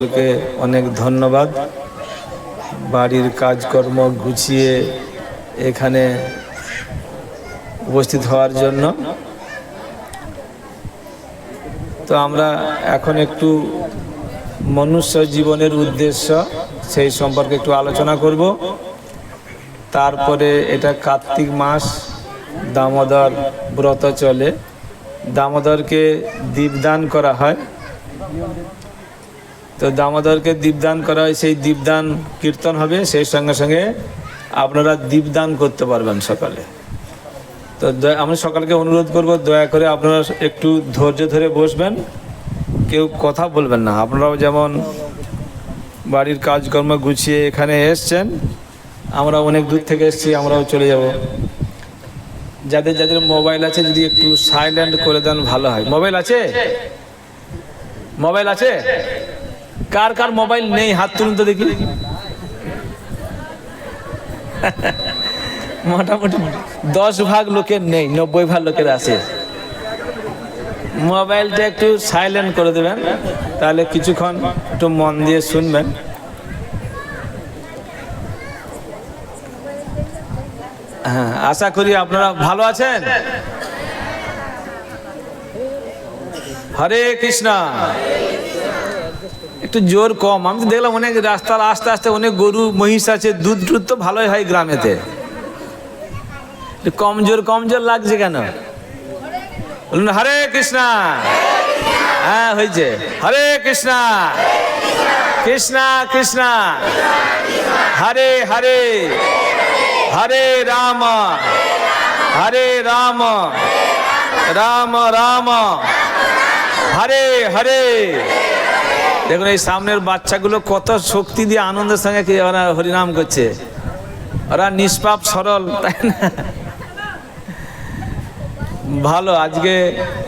সকলকে অনেক ধন্যবাদ। বাড়ির কাজকর্ম গুছিয়ে এখানে উপস্থিত হওয়ার জন্য। তো আমরা এখন একটু মনুষ্য জীবনের উদ্দেশ্য সেই সম্পর্কে একটু আলোচনা করব। তারপরে এটা কার্তিক মাস, দামোদর ব্রত চলে। দামোদরকে দীপদান করা হয়। তো দামোদরকে দীপদান করা হয়। সেই দীপদান কীর্তন হবে, সেই সঙ্গে সঙ্গে আপনারা দীপদান করতে পারবেন সকালে। তো আমি সকালকে অনুরোধ করব, দয়া করে আপনারা একটু ধৈর্য ধরে বসবেন। কেউ কথা বলবেন না। আপনারাও যেমন বাড়ির কাজকর্ম গুছিয়ে এখানে এসছেন আমরা অনেক দূর থেকে এসেছি, আমরাও চলে যাব। যাদের যাদের মোবাইল আছে, যদি একটু সাইলেন্ট করে দেন, ভালো হয়। মোবাইল আছে? মোবাইল আছে? কার কার মোবাইল নেই, হাত তুলুন তো দেখি। মোটামুটি দশ ভাগ লোকের নেই, নব্বই ভাগ লোকের আছে। মোবাইলটা একটু সাইলেন্ট করে দেবেন, তাহলে কিছুক্ষণ একটু মন দিয়ে শুনবেন। হ্যাঁ আশা করি আপনারা ভালো আছেন। হরে কৃষ্ণা। একটু জোর কম। আমি তো দেখলাম অনেক রাস্তার আস্তে আস্তে অনেক গরু, মহিষ আছে, দুধ টুধ তো ভালোই হয় গ্রামেতে। একটু কম জোর কম জোর লাগছে কেন? বলুন, হরে কৃষ্ণা। হ্যাঁ হয়েছে। হরে কৃষ্ণা। কৃষ্ণা কৃষ্ণা। হরে হরে। হরে রাম। হরে রাম। রাম রাম। হরে হরে। দেখুন, এই সামনের বাচ্চাগুলো কত শক্তি দিয়ে আনন্দের সঙ্গে কি ওরা হরিনাম করছে। ওরা নিষ্পাপ, সরল, তাই না? ভালো, আজকে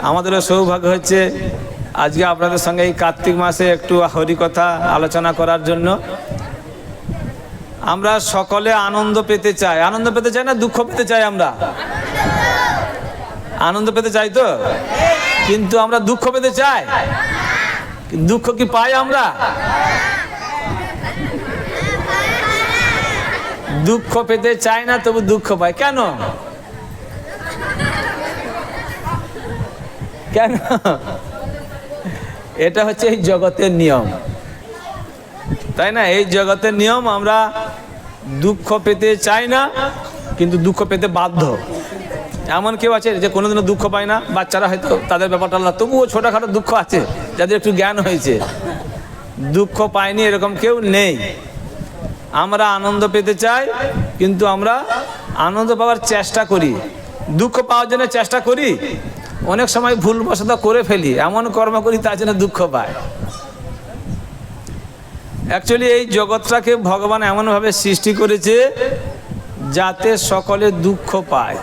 আমাদেরও সৌভাগ্য হচ্ছে। আজকে আপনাদের সঙ্গে এই কার্তিক মাসে একটু হরিকথা আলোচনা করার জন্য। আমরা সকলে আনন্দ পেতে চাই। আনন্দ পেতে চাই না, দুঃখ পেতে চাই আমরা? আনন্দ পেতে চাই তো? কিন্তু আমরা দুঃখ পেতে চাই? দুঃখ কি পাই আমরা? দুঃখ পেতে চাই না, তবু দুঃখ পাই। কেন? কেন? এটা হচ্ছে এই জগতের নিয়ম। তাই না? এই জগতের নিয়ম, আমরা দুঃখ পেতে চাই না, কিন্তু দুঃখ পেতে বাধ্য। এমন কেউ আছে যে কোনোদিনও দুঃখ পায় না। বাচ্চারা হয়তো তাদের ব্যাপারটা আলাদা। তবুও ছোটোখাটো দুঃখ আছে, যাদের একটু জ্ঞান হয়েছে। দুঃখ পায়নি এরকম কেউ নেই। আমরা আনন্দ পেতে চাই, কিন্তু আমরা আনন্দ পাওয়ার চেষ্টা করি। দুঃখ পাওয়ার জন্য চেষ্টা করি। অনেক সময় ভুলবশত করে ফেলি। এমন কর্ম করি, তার জন্য দুঃখ পায়। অ্যাকচুয়ালি এই জগৎটাকে ভগবান এমনভাবে সৃষ্টি করেছে যাতে সকলে দুঃখ পায়।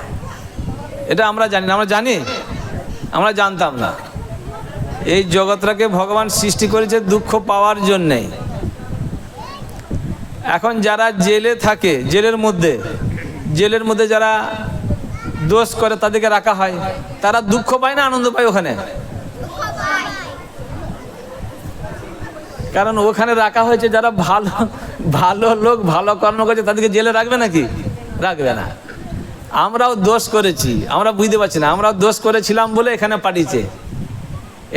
এটা আমরা জানি না, আমরা জানি? আমরা জানতাম না। এই জগৎটাকে ভগবান সৃষ্টি করেছে দুঃখ পাওয়ার জন্যেই এখন যারা জেলে থাকে, জেলের মধ্যে জেলের মধ্যে যারা দোষ করে তাদেরকে রাখা হয়, তারা দুঃখ পায় না আনন্দ পায় ওখানে? কারণ ওখানে রাখা হয়েছে যারা ভালো ভালো লোক, ভালো কর্ম করছে, তাদেরকে জেলে রাখবে নাকি? রাখবে না। আমরাও দোষ করেছি, আমরা বুঝতে পারছি না, আমরাও দোষ করেছিলাম বলে এখানে পাঠিয়েছে।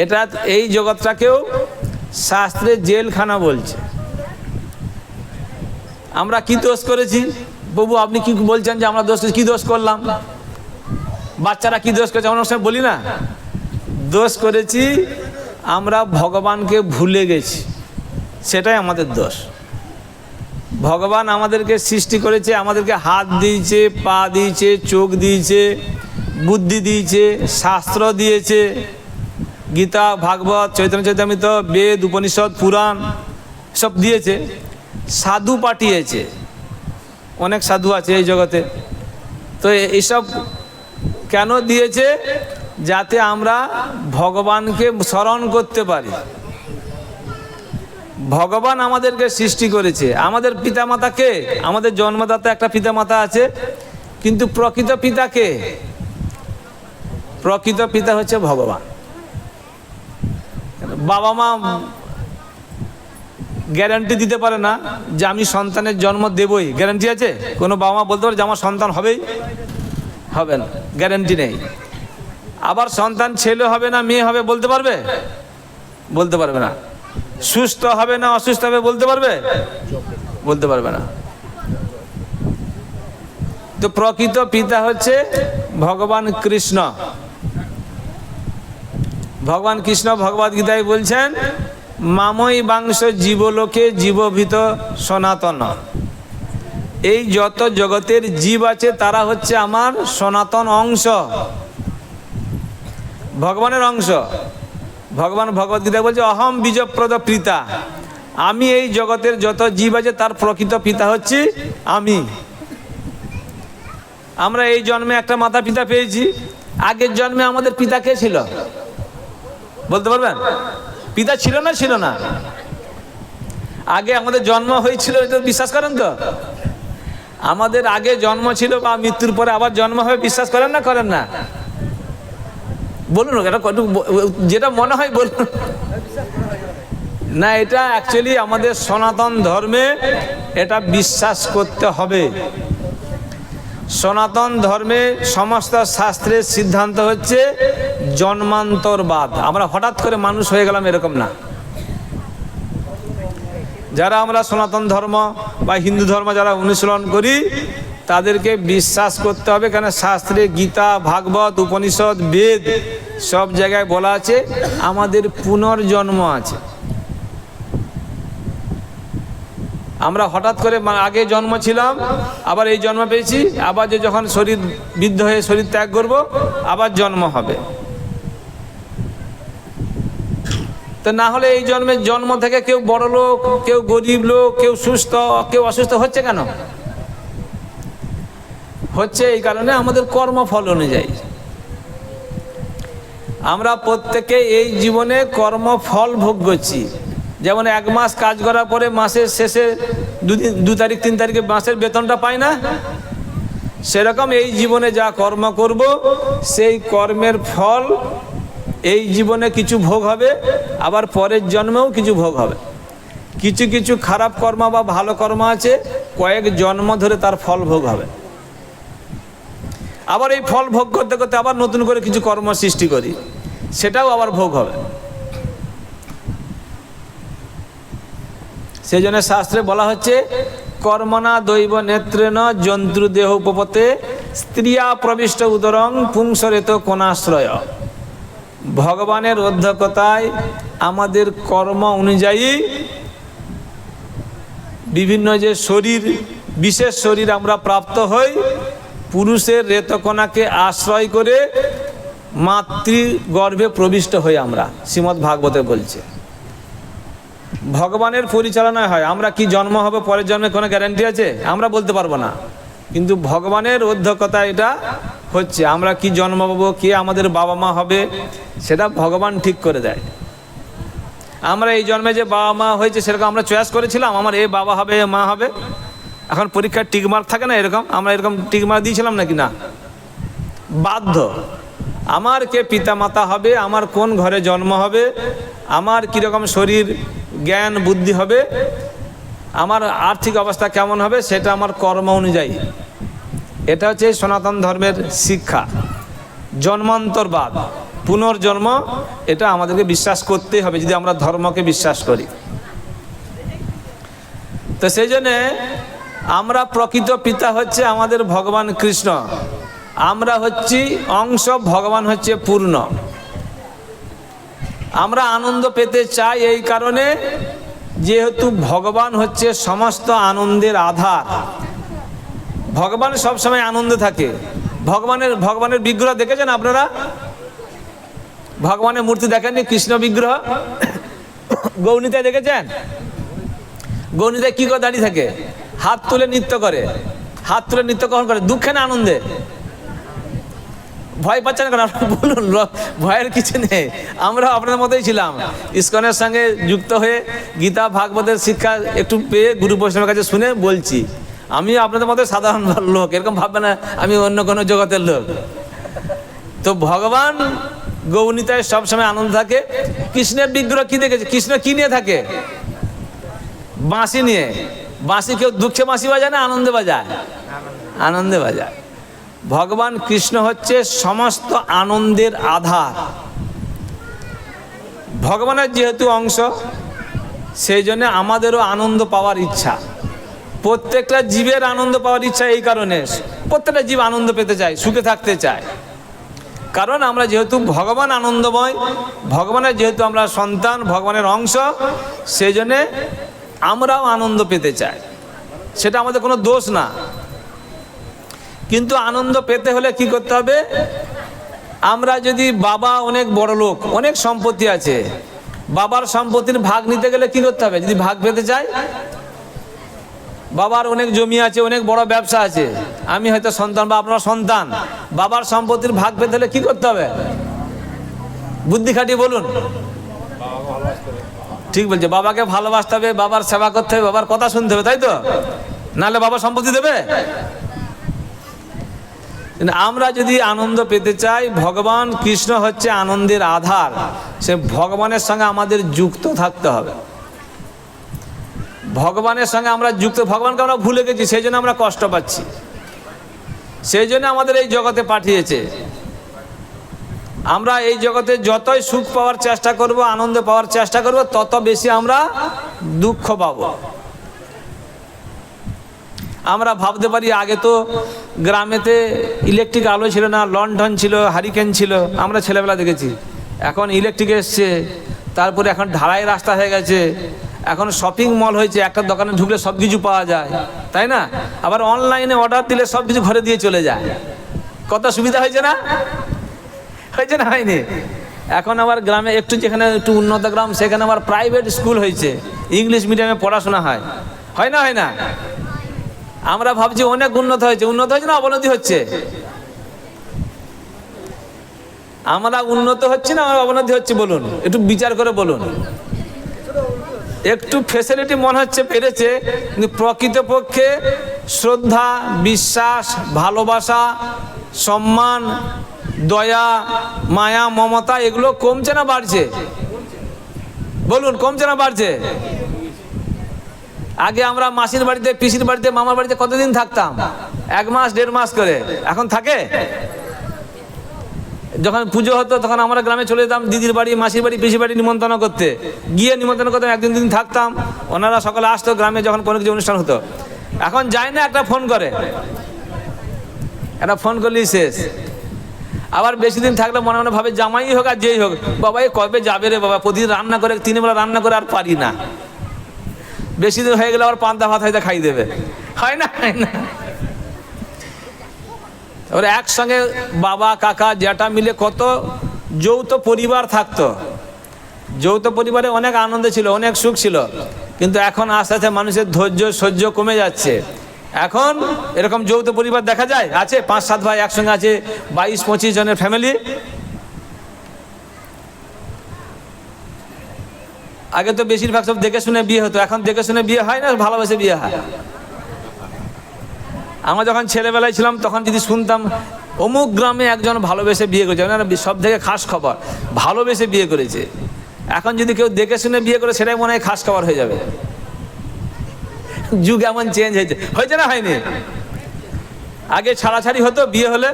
এটা এই জগৎটাকেও শাস্ত্রে জেলখানা বলছে। আমরা কি দোষ করেছি? বাবু, আপনি কি বলছেন যে আমরা দোষ? কি দোষ করলাম? বাচ্চারা কি দোষ করেছে? আমরা সঙ্গে বলি না। দোষ করেছি, আমরা ভগবানকে ভুলে গেছি। সেটাই আমাদের দোষ। ভগবান আমাদেরকে সৃষ্টি করেছে, আমাদেরকে হাত দিয়েছে, পা দিয়েছে, চোখ দিয়েছে, বুদ্ধি দিয়েছে, শাস্ত্র দিয়েছে। গীতা, ভাগবত, চৈতন্য চৈতামিত, বেদ, উপনিষদ, পুরাণ সব দিয়েছে, সাধু পাঠিয়েছে। অনেক সাধু আছে এই জগতে। তো এইসব কেন দিয়েছে? যাতে আমরা ভগবানকে স্মরণ করতে পারি। ভগবান আমাদেরকে সৃষ্টি করেছে। আমাদের পিতামাতাকে আমাদের জন্মদাতা একটা পিতামাতা আছে। কিন্তু প্রকৃত পিতাকে প্রকৃত পিতা হচ্ছে ভগবান। বাবা মা গ্যারান্টি দিতে পারে না যে আমি সন্তানের জন্ম দেবই। গ্যারান্টি আছে? কোনো বাবা মা বলতে পারে যে আমার সন্তান হবেই? হবে না, গ্যারান্টি নেই। আবার সন্তান ছেলে হবে না, মেয়ে হবে বলতে পারবে? বলতে পারবে না। সুস্থ হবে না অসুস্থ হবে বলতে পারবে? বলতে পারবে না। তো প্রকৃত পিতা হচ্ছে ভগবান কৃষ্ণ। ভগবান কৃষ্ণ ভগবদ গীতায় বলছেন, মামই বাংশ জীবলোকে জীবভীত সনাতন। এই যত জগতের জীব আছে, তারা হচ্ছে আমার সনাতন অংশ। ভগবানের অংশ। ভগবান ভগবদ গীতা বলছে, অহম বীজপ্রদ পিতা আমি এই জগতের যত জীব আছে, তার প্রকৃত পিতা হচ্ছি আমি। আমরা এই জন্মে একটা মাতা পিতা পেয়েছি। আগের জন্মে আমাদের পিতা কে ছিল? বলতে পারবেন? পিতা ছিল না ছিল না। আগে আমাদের জন্ম হয়েছিল বিশ্বাস করেন তো? আমাদের আগে জন্ম ছিল বা মৃত্যুর পরে আবার জন্ম হবে, বিশ্বাস করেন না করেন না? বলুন এটা কত যেটা মনে হয় বলুন। না, এটা অ্যাকচুয়ালি আমাদের সনাতন ধর্মে এটা বিশ্বাস করতে হবে। সনাতন ধর্মে সমস্ত শাস্ত্রের সিদ্ধান্ত হচ্ছে জন্মান্তরবাদ। আমরা হঠাৎ করে মানুষ হয়ে গেলাম এরকম না। যারা আমরা সনাতন ধর্ম বা হিন্দু ধর্ম যারা অনুশীলন করি, তাদেরকে বিশ্বাস করতে হবে। কেন? শাস্ত্রে গীতা, ভাগবত, উপনিষদ, বেদ সব জায়গায় বলা আছে, আমাদের পুনর্জন্ম আছে। আমরা হঠাৎ করে আগে জন্ম ছিলাম, আবার এই জন্ম পেয়েছি, আবার যে যখন শরীর বৃদ্ধ হয়ে শরীর ত্যাগ করব, আবার জন্ম হবে। তো না হলে এই জন্মের জন্ম থেকে কেউ বড় লোক, কেউ গরিব লোক, কেউ সুস্থ, কেউ অসুস্থ হচ্ছে কেন? হচ্ছে এই কারণে আমাদের কর্মফল অনুযায়ী। আমরা প্রত্যেকে এই জীবনে কর্মফল ভোগ করছি। যেমন এক মাস কাজ করার পরে মাসের শেষে দুদিন দু তারিখ, তিন তারিখে মাসের বেতনটা পাই না? সেরকম এই জীবনে যা কর্ম করব, সেই কর্মের ফল এই জীবনে কিছু ভোগ হবে, আবার পরের জন্মেও কিছু ভোগ হবে। কিছু কিছু খারাপ কর্ম বা ভালো কর্ম আছে, কয়েক জন্ম ধরে তার ফল ভোগ হবে। আবার এই ফল ভোগ করতে করতে আবার নতুন করে কিছু কর্ম সৃষ্টি করি, সেটাও আবার ভোগ হবে। সেই জন্য শাস্ত্রে বলা হচ্ছে কর্মনা দৈব নেত্রেন জন্তু দেহ উপপতে, স্ত্রিয়া প্রবিষ্ট উদরং পুংসরেত কোনাশ্রয় ভগবানের অধ্যক্ষতায় আমাদের কর্ম অনুযায়ী বিভিন্ন যে শরীর, বিশেষ শরীর আমরা প্রাপ্ত হই পুরুষের রেতকণাকে আশ্রয় করে মাতৃ গর্ভে প্রবিষ্ট হই আমরা শ্রীমৎ ভাগবতে বলছে। ভগবানের পরিচালনায় হয়। আমরা কি জন্ম হবে, পরের জন্মে কোনো গ্যারান্টি আছে? আমরা বলতে পারব না। কিন্তু ভগবানের অধ্যক্ষতা এটা হচ্ছে। আমরা কি জন্ম পাবো কে আমাদের বাবা মা হবে, সেটা ভগবান ঠিক করে দেয়। আমরা এই জন্মে যে বাবা মা হয়েছে সেরকম আমরা চয়েস করেছিলাম। আমার এ বাবা হবে, এ মা হবে। এখন পরীক্ষার টিকমার্ক থাকে না এরকম? আমরা এরকম টিকমার্ক দিয়েছিলাম নাকি না? বাধ্য। আমার কে পিতা মাতা হবে? আমার কোন ঘরে জন্ম হবে? আমার কীরকম শরীর, জ্ঞান, বুদ্ধি হবে? আমার আর্থিক অবস্থা কেমন হবে? সেটা আমার কর্ম অনুযায়ী। এটা হচ্ছে সনাতন ধর্মের শিক্ষা। জন্মান্তরবাদ, পুনর্জন্ম, এটা আমাদেরকে বিশ্বাস করতেই হবে, যদি আমরা ধর্মকে বিশ্বাস করি। তো সেই জন্যে আমরা প্রকৃত পিতা হচ্ছে আমাদের ভগবান কৃষ্ণ। আমরা হচ্ছি অংশ, ভগবান হচ্ছে পূর্ণ। আমরা আনন্দ পেতে চাই এই কারণে, যেহেতু ভগবান হচ্ছে সমস্ত আনন্দের আধার। ভগবান সবসময় আনন্দে থাকে। ভগবানের ভগবানের বিগ্রহ দেখেছেন আপনারা? ভগবানের মূর্তি দেখেননি? কৃষ্ণ বিগ্রহ? গৌনিতায় দেখেছেন? গৌনিতায় কি করে দাঁড়িয়ে থাকে? হাত তুলে নৃত্য করে। হাত তুলে নৃত্য কখন করে? দুঃখে না আনন্দে? ভয় পাচ্ছেন কেন? আপনারা বলুন ভয়ের কিছু নেই। আমরা আপনাদের মতোই ছিলাম। ইস্কনের সঙ্গে যুক্ত হয়ে গীতা ভাগবতের শিক্ষা একটু পেয়ে গুরু বৈষ্ণবের কাছে শুনে বলছি আমি আপনাদের মতো সাধারণ লোক। এরকম ভাববে না, আমি অন্য কোনো জগতের লোক। তো ভগবান গৌনিতায় সবসময় আনন্দ থাকে। কৃষ্ণের বিগ্রহ কি দেখেছে? কৃষ্ণ কি নিয়ে থাকে? বাঁশি নিয়ে। বাঁশি কেউ দুঃখে বাঁশি বাজায় না, আনন্দে বাজায়? আনন্দে বাজায়। ভগবান কৃষ্ণ হচ্ছে সমস্ত আনন্দের আধার। ভগবানের যেহেতু অংশ, সেই জন্য আমাদেরও আনন্দ পাওয়ার ইচ্ছা। প্রত্যেকটা জীবের আনন্দ পাওয়ার ইচ্ছা এই কারণে। প্রত্যেকটা জীব আনন্দ পেতে চায়, সুখে থাকতে চায়। কারণ আমরা যেহেতু ভগবান আনন্দময়, ভগবানের যেহেতু আমরা সন্তান, ভগবানের অংশ, সেই জন্যে আমরাও আনন্দ পেতে চাই। সেটা আমাদের কোনো দোষ না। কিন্তু আনন্দ পেতে হলে কি করতে হবে? আমরা যদি বাবা অনেক বড় লোক, অনেক সম্পত্তি আছে, বাবার সম্পত্তির ভাগ নিতে গেলে কি করতে হবে? যদি ভাগ পেতে চাই? বাবার অনেক জমি আছে, অনেক বড় ব্যবসা আছে, আমি হয়তো সন্তান বা আপনার সন্তান, বাবার সম্পত্তির ভাগ পেতে হলে কি করতে হবে? বুদ্ধি খাটিয়ে বলুন। ঠিক বলছে, বাবাকে ভালোবাসতে হবে, বাবার সেবা করতে হবে, বাবার কথা শুনতে হবে, তাই তো? নাহলে বাবা সম্পত্তি দেবে? আমরা যদি আনন্দ পেতে চাই, ভগবান কৃষ্ণ হচ্ছে আনন্দের আধার। সে ভগবানের সঙ্গে আমাদের যুক্ত থাকতে হবে। ভগবানের সঙ্গে আমরা যুক্ত, ভগবানকে আমরা ভুলে গেছি, সেই জন্য আমরা কষ্ট পাচ্ছি। সেই জন্য আমাদের এই জগতে পাঠিয়েছে। আমরা এই জগতে যতই সুখ পাওয়ার চেষ্টা করব, আনন্দ পাওয়ার চেষ্টা করব, তত বেশি আমরা দুঃখ পাব। আমরা ভাবতে পারি, আগে তো গ্রামেতে ইলেকট্রিক আলো ছিল না লন্ঠন ছিল, হারিকেন ছিল, আমরা ছেলেবেলা দেখেছি। এখন ইলেকট্রিক এসছে, তারপরে এখন ঢালাই রাস্তা হয়ে গেছে, এখন শপিং মল হয়েছে, একটা দোকানে ঢুকলে সব কিছু পাওয়া যায়, তাই না? আবার অনলাইনে অর্ডার দিলে সব কিছু ঘরে দিয়ে চলে যায়। কত সুবিধা হয়েছে না? হয়েছে না হয়নি? এখন আবার গ্রামে একটু যেখানে একটু উন্নত গ্রাম, সেখানে আবার প্রাইভেট স্কুল হয়েছে। ইংলিশ মিডিয়ামে পড়াশোনা হয়। হয় না হয় না? আমরা ভাবছি অনেক উন্নত হয়েছে। উন্নত হয়েছে না অবনতি হচ্ছে? আমরা উন্নত হচ্ছে না আমার অবনতি হচ্ছে বলুন? একটু বিচার করে বলুন। একটু ফেসিলিটি মনে হচ্ছে পেরেছে, কিন্তু প্রকৃতপক্ষে শ্রদ্ধা, বিশ্বাস, ভালোবাসা, সম্মান দয়া, মায়া, মমতা, এগুলো কমছে না বাড়ছে? বলুন, কমছে না বাড়ছে? আগে আমরা মাসির বাড়িতে, পিসির বাড়িতে, মামার বাড়িতে কতদিন থাকতাম? এক মাস, দেড় মাস করে। এখন থাকে? যখন পুজো হতো, তখন আমরা গ্রামে চলে যেতাম দিদির বাড়ি, মাসির বাড়ি, পিসির বাড়ি নিমন্ত্রণ করতে। গিয়ে নিমন্ত্রণ করতাম, একদিন দিন থাকতাম। ওনারা সকালে আসতো, গ্রামে যখন কোনো কিছু অনুষ্ঠান হতো। এখন যায় না, একটা ফোন করে। একটা ফোন করলেই শেষ। আবার বেশি দিন থাকলে মনে মনে ভাবে জামাই হোক আর যেই হোক বাবা কবে যাবে রে বাবা? প্রতিদিন রান্না করে, তিন বেলা রান্না করে আর পারি না। বেশি দিন হয়ে গেলে আবার পান্তা ভাত হয়তো খাই দেবে। হয় না? হয় না? এবার একসঙ্গে বাবা, কাকা, জ্যাঠা মিলে কত যৌথ পরিবার থাকতো। যৌথ পরিবারে অনেক আনন্দ ছিল, অনেক সুখ ছিল। কিন্তু এখন আস্তে আস্তে মানুষের ধৈর্য, সহ্য কমে যাচ্ছে। এখন এরকম যৌথ পরিবার দেখা যায়? আছে, পাঁচ, সাত ভাই একসঙ্গে আছে, বাইশ, পঁচিশ জনের ফ্যামিলি আগে তো বেশিরভাগ সব দেখে শুনে বিয়ে হতো, এখন দেখে শুনে বিয়ে হয় না, ভালোবেসে বিয়ে হয়? আমরা যখন ছেলেবেলায় ছিলাম, তখন যদি শুনতাম, অমুক গ্রামে একজন ভালোবেসে বিয়ে করেছে ওনারা সব থেকে খাস খবর, ভালোবেসে বিয়ে করেছে। এখন যদি কেউ দেখে শুনে বিয়ে করে, সেটাই মনে হয় খাস খবর হয়ে যাবে। যুগ এমন চেঞ্জ হয়েছে। হয়েছে না হয়নি? আগে ছাড়াছাড়ি হতো বিয়ে হলে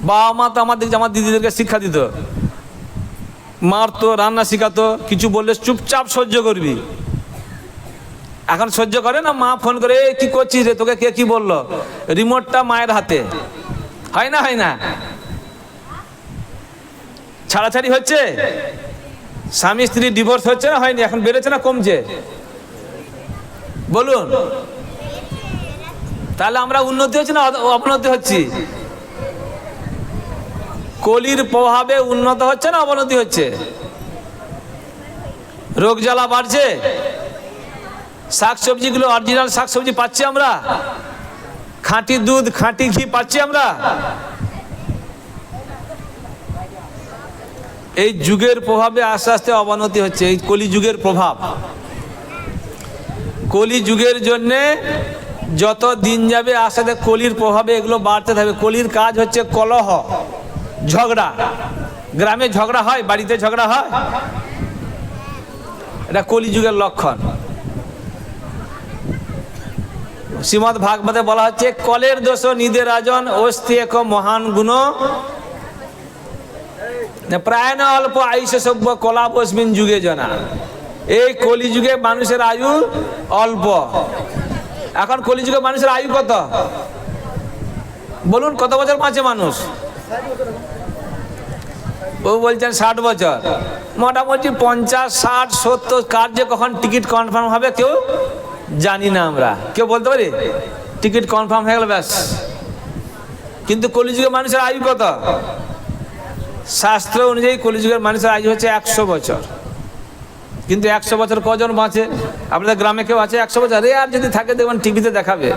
বাবা মা তো আমাদের আমার দিদিদেরকে শিক্ষা দিত। মারতো রান্না শিখাতো কিছু বললে চুপচাপ সহ্য করবি। এখন সহ্য করে না? মা ফোন করে "এই, কি করছিস রে? তোকে কে কি বলল? রিমোটটা মায়ের হাতে। হয় না হয় না? ছাড়াছাড়ি হচ্ছে? স্বামী স্ত্রী ডিভোর্স হচ্ছে না? হয়নি? এখন বেড়েছে না কমছে? বলুন। তাহলে আমরা উন্নতি হচ্ছে না অবনতি হচ্ছি? কলির প্রভাবে উন্নত হচ্ছে না অবনতি হচ্ছে? রোগ জ্বালা বাড়ছে? শাকসবজিগুলো অরিজিনাল শাকসবজি পাচ্ছি আমরা? খাঁটি দুধ, খাঁটি ঘি পাচ্ছি আমরা? এই যুগের প্রভাবে আস্তে আস্তে অবনতি হচ্ছে, এই কলি যুগের প্রভাব। কলি যুগের জন্যে যত দিন যাবে, আস্তে কলির প্রভাবে এগুলো বাড়তে থাকবে। কলির কাজ হচ্ছে কলহ, ঝগড়া। গ্রামে ঝগড়া হয়, বাড়িতে ঝগড়া হয়? এটা কলিযুগের লক্ষণ। শ্রীমদ ভাগবতে বলা হচ্ছে, কলের দোষ নিদে রাজন, অস্থি এক মহান গুণ। প্রায় না অল্প আয়ুষ সভ্য কলা বসমিন যুগে জনা। এই কলিযুগে মানুষের আয়ু অল্প। এখন কলিযুগে মানুষের আয়ু কত? বলুন, কত বছর বাঁচে মানুষ? ও বলছেন ষাট বছর। মোটামুটি পঞ্চাশ, ষাট, সত্তর, কার যে কখন টিকিট কনফার্ম হবে কেউ জানি না আমরা। কেউ বলতে পারি? টিকিট কনফার্ম হয়ে গেল, ব্যাস। কিন্তু কলিযুগের মানুষের আয়ু কত? শাস্ত্র অনুযায়ী কলিযুগের মানুষের আয়ু হচ্ছে একশো বছর। কিন্তু একশো বছর কজন বাঁচে? আপনাদের গ্রামে কেউ আছে একশো বছর? আরে আর যদি থাকে দেখবেন টিভিতে দেখাবে।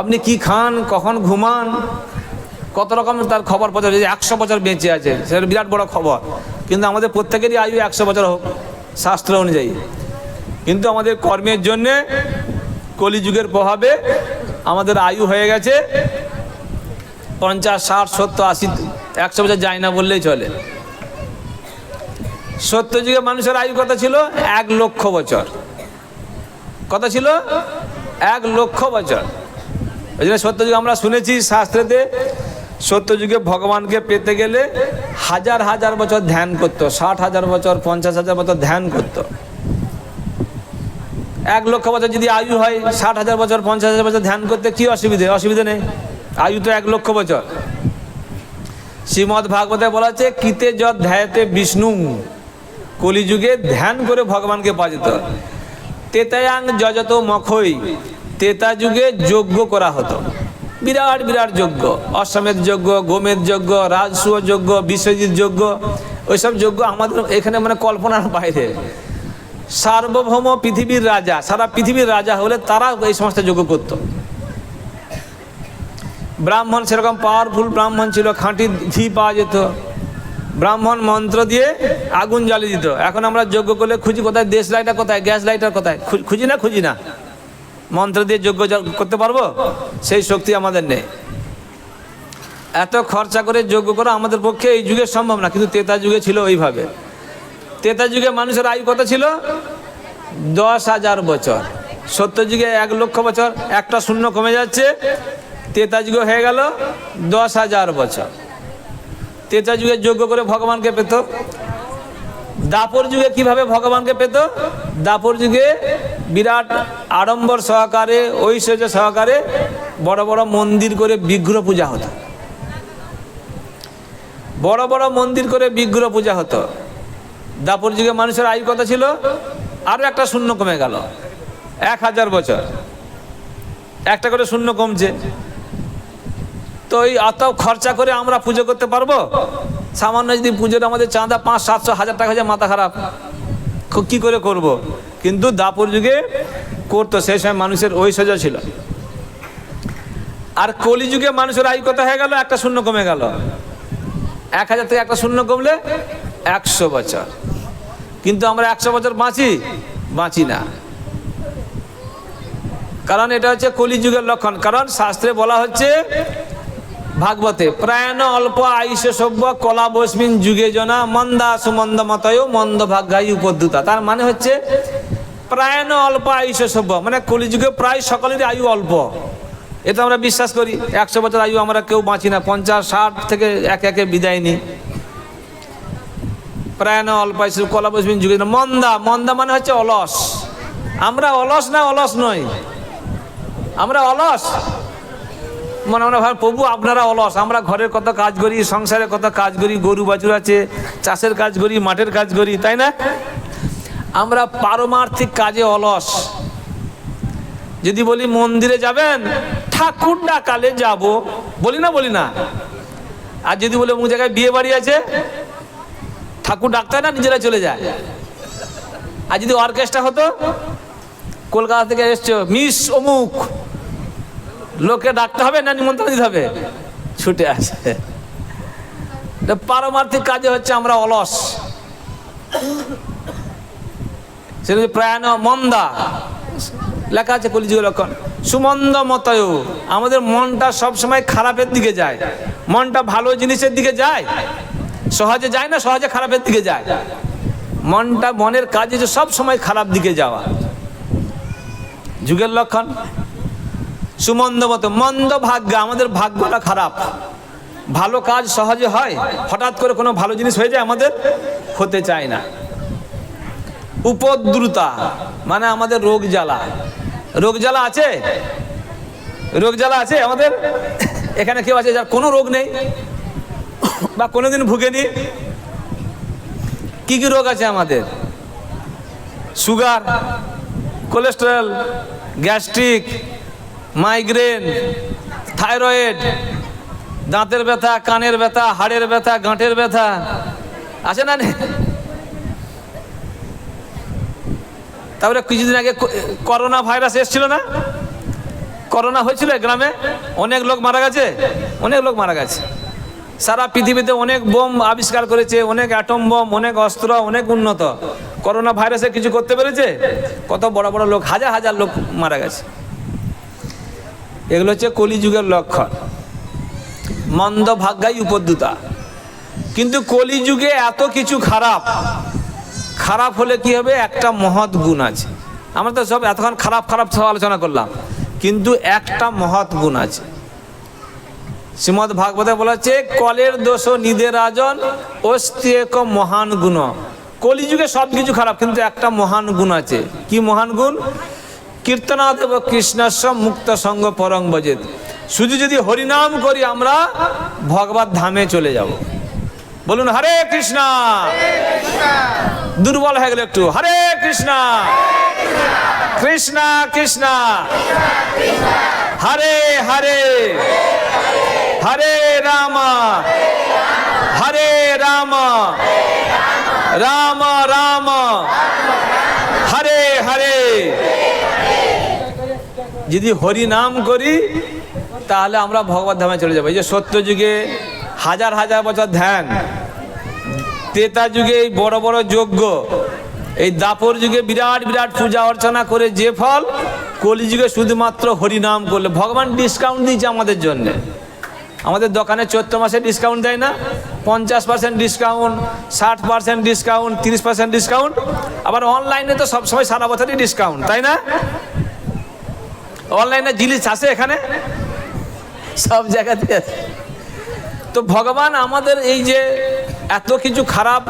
আপনি কি খান? কখন ঘুমান? কত রকম তার খবর পৌঁছে যে একশো বছর বেঁচে আছে, সেটা বিরাট বড় খবর। কিন্তু আমাদের প্রত্যেকেরই আয়ু একশো বছর হোক, শাস্ত্র অনুযায়ী। কিন্তু আমাদের কর্মের জন্যে কলিযুগের প্রভাবে আমাদের আয়ু হয়ে গেছে পঞ্চাশ, ষাট, সত্তর, আশি, একশো বছর যায় না বললেই চলে। সত্য যুগে মানুষের আয়ু কত ছিল? এক লক্ষ বছর। কত ছিল? এক লক্ষ বছর। ওই জন্য সত্য যুগে আমরা শুনেছি শাস্ত্রেতে সত্য যুগে ভগবানকে পেতে গেলে হাজার হাজার বছর ধ্যান করতো, ষাট হাজার বছর, পঞ্চাশ হাজার বছর ধ্যান করতো। এক লক্ষ বছর যদি আয়ু হয়, ষাট হাজার বছর, পঞ্চাশ হাজার বছর ধ্যান করতে কি অসুবিধে? অসুবিধে নেই। আয়ু তো এক লক্ষ বছর। শ্রীমদ ভাগবতে বলা হচ্ছে কিতে যত ধ্যায়তে বিষ্ণু কলিযুগে ধ্যান করে ভগবানকে পাওয়া যেত তেতায়াং যজত মখই তেতা যুগে যজ্ঞ করা হতো। বিরাট বিরাট যজ্ঞ, অশ্বমেধ যজ্ঞ গোমেদ যজ্ঞ, রাজসূয় যজ্ঞ, বিশ্বজিৎ যজ্ঞ, ওইসব যজ্ঞ আমাদের এখানে মানে কল্পনার বাইরে। সার্বভৌম পৃথিবীর রাজা, সারা পৃথিবীর রাজা হলে তারা এই সমস্ত যজ্ঞ করত। ব্রাহ্মণ সেরকম পাওয়ারফুল ব্রাহ্মণ ছিল, খাঁটি ঘি পাওয়া যেত। ব্রাহ্মণ মন্ত্র দিয়ে আগুন জ্বালিয়ে দিত। এখন আমরা যজ্ঞ করলে খুঁজি কোথায়, দেশ লাইটার কোথায় গ্যাস লাইটার কোথায়? খুঁজি না খুঁজি না। মন্ত্র দিয়ে যজ্ঞ করতে পারব? সেই শক্তি আমাদের নেই। এত খরচা করে যজ্ঞ করা আমাদের পক্ষে এই যুগে সম্ভব না, কিন্তু তেতা যুগে ছিল ওইভাবে। তেতা যুগে মানুষের আয়ু কত ছিল? দশ হাজার বছর। সত্য যুগে এক লক্ষ বছর, একটা শূন্য কমে যাচ্ছে। তেতা যুগে হয়ে গেল দশ হাজার বছর। তেতা যুগে যোগ্য করে ভগবানকে পেত। দাপর যুগে কীভাবে ভগবানকে পেত? দাপর যুগে বিরাট আড়ম্বর সহকারে, ঐশ্বর্য সহকারে বড় বড় মন্দির করে বিগ্রহ পূজা হতো। বড় বড় মন্দির করে বিগ্রহ পূজা হতো। দাপর যুগে মানুষের আয়ু কথা ছিল? আরও একটা শূন্য কমে গেল। এক হাজার বছর। একটা করে শূন্য কমছে। তো এই অত খরচা করে আমরা পুজো করতে পারব? সামান্য যদি পুজোর আমাদের চাঁদা পাঁচ, সাতশো, হাজার টাকা হয়ে মাথা খারাপ। ক- করে করব। কিন্তু দাপুর যুগে করতো, সেই সময় মানুষের ঐশ্বর্য ছিল। আর কলিযুগে মানুষের আয়ু কত হয়ে গেল? একটা শূন্য কমে গেল। এক হাজার থেকে একটা শূন্য কমলে একশো বছর। কিন্তু আমরা একশো বছর বাঁচি? বাঁচি না। কারণ এটা হচ্ছে কলিযুগের লক্ষণ। কারণ শাস্ত্রে বলা হচ্ছে ভাগবতে, প্রায়ণ অল্প আয়ুষ সভ্য কলা বসমিন যুগে জনা মন্দা সুমন্দ মতয় মন্দ ভাগ্যায়ু উপদ্যুতা। তার মানে হচ্ছে, প্রায়ণ অল্প আয়ুষ সভ্য। মানে কলিযুগে প্রায় সকলেরই আয়ু অল্প। এটা আমরা বিশ্বাস করি। একশো বছর আয়ু আমরা কেউ বাঁচি না। পঞ্চাশ, ষাট থেকে একে একে বিদায় নিই। প্রায়ণ অল্প আয়ুষ কলা বসমিন যুগে। মন্দা। মন্দা মানে হচ্ছে অলস। আমরা অলস না অলস নই। আমরা অলস। মনে মনে ভাব, প্রভু, আপনারা অলস। আমরা ঘরের কত কাজ করি সংসারে কত কাজ করি, গরু, বাছুর আছে, চাষের কাজ করি, মাঠের কাজ করি, তাই না? আমরা পারমার্থিক কাজে অলস। যদি বলি, মন্দিরে যাবেন? ঠাকুর ডাকালে যাব। বলি না বলি না। আর যদি বলি, অমুক জায়গায় বিয়ে বাড়ি আছে? ঠাকুর ডাক্তার না, নিজেরা চলে যায়। আর যদি অর্কেস্ট্রা হতো, কলকাতা থেকে এসছো, মিস অমুক লোকে ডাকতে হবে না নিমন্ত্রণ দিতে হবে? ছুটে আসে। পারমার্থিক কাজে হচ্ছে আমরা অলস। সেটা প্রায়ণ মন্দা। লেখা আছে কলিযুগ লক্ষণ। সুমন্দ মতয়। আমাদের মনটা সবসময় খারাপের দিকে যায়। মনটা ভালো জিনিসের দিকে যায়। সহজে যায় না, সহজে খারাপের দিকে যায়। মনটা, মনের কাজ হচ্ছে সব সময় খারাপ দিকে যাওয়া। যুগের লক্ষণ। সুমন্দ মতো, মন্দ ভাগ্য, আমাদের ভাগ্যটা খারাপ। ভালো কাজ সহজে হয়, হঠাৎ করে কোনো ভালো জিনিস হয়ে যায়, আমাদের হতে চায় না। উপদ্রুতা মানে আমাদের রোগ জ্বালা। রোগ জ্বালা আছে? রোগ জ্বালা আছে? আমাদের এখানে কেউ আছে যার কোনো রোগ নেই, বা কোনোদিন ভুগেনি। কি কি রোগ আছে আমাদের? Sugar, cholesterol, gastric migraine thyroid দাঁতের ব্যথা, কানের ব্যথা, হাড়ের ব্যথা, গাঁটের ব্যথা। আছে না? তারপরে কিছুদিন আগে করোনা ভাইরাস এসেছিল না? করোনা হয়েছিল গ্রামে? অনেক লোক মারা গেছে? অনেক লোক মারা গেছে। সারা পৃথিবীতে অনেক বোম আবিষ্কার করেছে, অনেক অ্যাটম বোম অনেক অস্ত্র, অনেক উন্নত। করোনা ভাইরাসে কিছু করতে পেরেছে? কত বড় বড় লোক, হাজার হাজার লোক মারা গেছে। এগুলো হচ্ছে কলিযুগের লক্ষণ। মন্দ ভাগ্যাই উপদ্যুতা কিন্তু কলিযুগে এত কিছু খারাপ খারাপ হলে কি হবে? একটা মহৎ গুণ আছে। আমরা তো সব এতক্ষণ খারাপ খারাপ সব আলোচনা করলাম। কিন্তু একটা মহৎ গুণ আছে। শ্রীমদ ভাগবতে বলা হচ্ছে, কলের দোষ নিদে রাজন অস্তি এক মহান গুণ। কলিযুগে সব কিছু খারাপ, কিন্তু একটা মহান গুণ আছে। কি মহান গুণ? কীর্তনাদেব কৃষ্ণস্ব মুক্ত সঙ্গ পরং বজেত শুধু যদি হরিনাম করি আমরা, ভগবত ধামে চলে যাব। বলুন, হরে কৃষ্ণ। দুর্বল হয়ে গেল একটু। হরে কৃষ্ণ। কৃষ্ণ কৃষ্ণ। হরে হরে। হরে রাম হরে রাম রাম রাম হরে হরে যদি হরি নাম করি, তাহলে আমরা ভগবত ধামে চলে যাব। এই যে সত্য যুগে হাজার হাজার বছর ধ্যান, ত্রেতা যুগে এই বড় বড় যজ্ঞ, এই দাপর যুগে বিরাট বিরাট পূজা অর্চনা করে যে ফল, কলিযুগে শুধুমাত্র হরিনাম করলে। ভগবান ডিসকাউন্ট দিয়েছে আমাদের জন্যে। আমাদের দোকানে চৈত্র মাসে ডিসকাউন্ট দেয় না। পঞ্চাশ পার্সেন্ট ডিসকাউন্ট ষাট পার্সেন্ট ডিসকাউন্ট তিরিশ পার্সেন্ট ডিসকাউন্ট আবার অনলাইনে তো সবসময় সারা বছরই ডিসকাউন্ট তাই না? অনলাইনে জিনিস আসে এখানে? সব জায়গাতে আছে। তো ভগবান আমাদের এই যে এত কিছু খারাপ,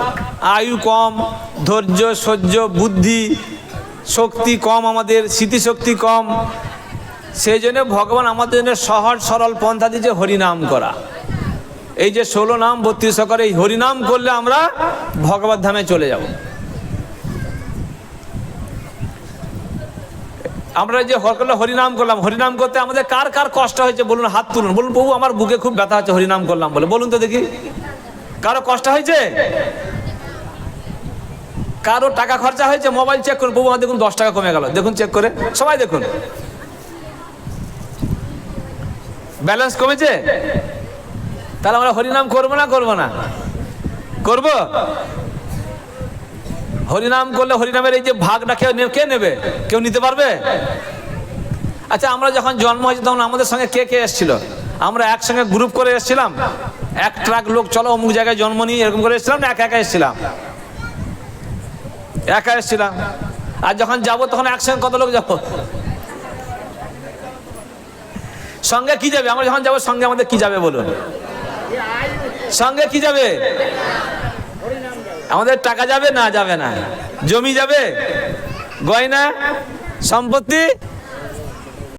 আয়ু কম, ধৈর্য, সহ্য, বুদ্ধি, শক্তি কম আমাদের, স্মৃতিশক্তি কম, সেই জন্য ভগবান আমাদের জন্য সহজ, সরল পন্থা দিয়েছে হরিনাম করা। এই যে ষোলো নাম, বত্রিশ করে এই হরিনাম করলে আমরা ভগবত ধামে চলে যাব। আমরা যে হর করলে হরিনাম করলাম, হরিনাম করতে আমাদের কার কার কষ্ট হয়েছে বলুন, হাত তুলুন। বলুন প্রভু আমার বুকে খুব ব্যথা হচ্ছে, হরিনাম করলাম বলে। বলুন তো দেখি, কারও কষ্ট হয়েছে? কারও টাকা খরচা হয়েছে? মোবাইল চেক করুন প্রভু আমার দেখুন, দশ টাকা কমে গেল। দেখুন চেক করে। সবাই দেখুন। ব্যালেন্স কমেছে? তাহলে আমরা হরিনাম করব না করব না? করব? হরিনাম করলে হরিনামের এই যে ভাগটা কেউ কে নেবে? কেউ নিতে পারবে? আচ্ছা আমরা যখন জন্ম হয়েছে তখন আমাদের সঙ্গে কে কে এসেছিল? আমরা একসঙ্গে গ্রুপ করে এসেছিলাম। এক ট্রাক লোক, চলো অমুক জায়গায় জন্ম নিয়ে এরকম করে এসেছিলাম না, একা একা এসেছিলাম? একা এসেছিলাম। আর যখন যাব তখন একসঙ্গে কত লোক যাব? সঙ্গে কি যাবে? আমরা যখন যাব সঙ্গে আমাদের কি যাবে বলুন? সঙ্গে কি যাবে? আমাদের টাকা যাবে না যাবে না? জমি যাবে? গয়না? সম্পত্তি?